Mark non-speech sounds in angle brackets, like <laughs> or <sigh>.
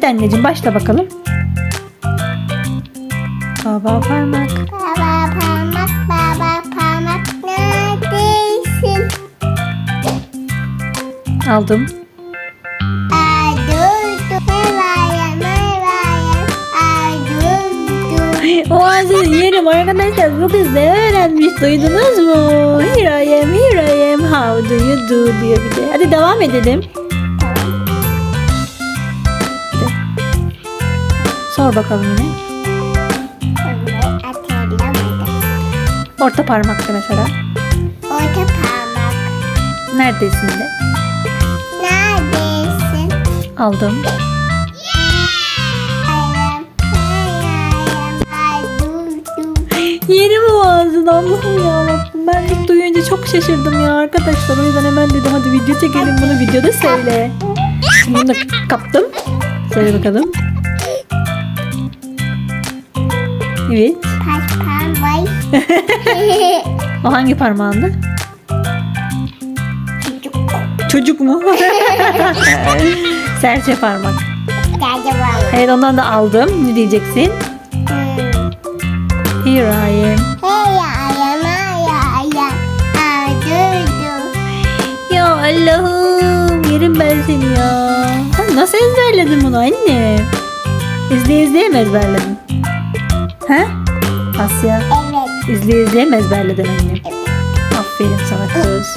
Hadi anneciğim başla bakalım. Baba parmak. Baba parmak, baba parmak neredesin? Aldım. O ağzını yerim arkadaşlar. Bu kız ne öğrenmiş duydunuz mu? Here I am, here I am. How do you do diyor bir de. Hadi devam edelim. Sor bakalım yine. Orta parmakta mesela. Orta parmak. Neredesin de? Neredesin? Aldım. Yerim o ağzını Allah'ım yarabbim. Ben ilk duyunca çok şaşırdım ya arkadaşlar. O yüzden hemen dedim hadi video çekelim bunu videoda söyle. Bunu da kaptım. Söyle bakalım. Evet. Parmak? <laughs> O hangi parmağında? Çocuk. Çocuk mu? <laughs> <laughs> Serçe parmak. Geldi bana. Evet ondan da aldım. Ne diyeceksin? Hmm. Here I am. Allah'ım yerim ben seni ya. Sen nasıl ezberledin bunu anne? İzleye izleye mi ezberledin? He? Asya Evet. izleye izleye mi ezberledin anne? Evet. Aferin sana kız.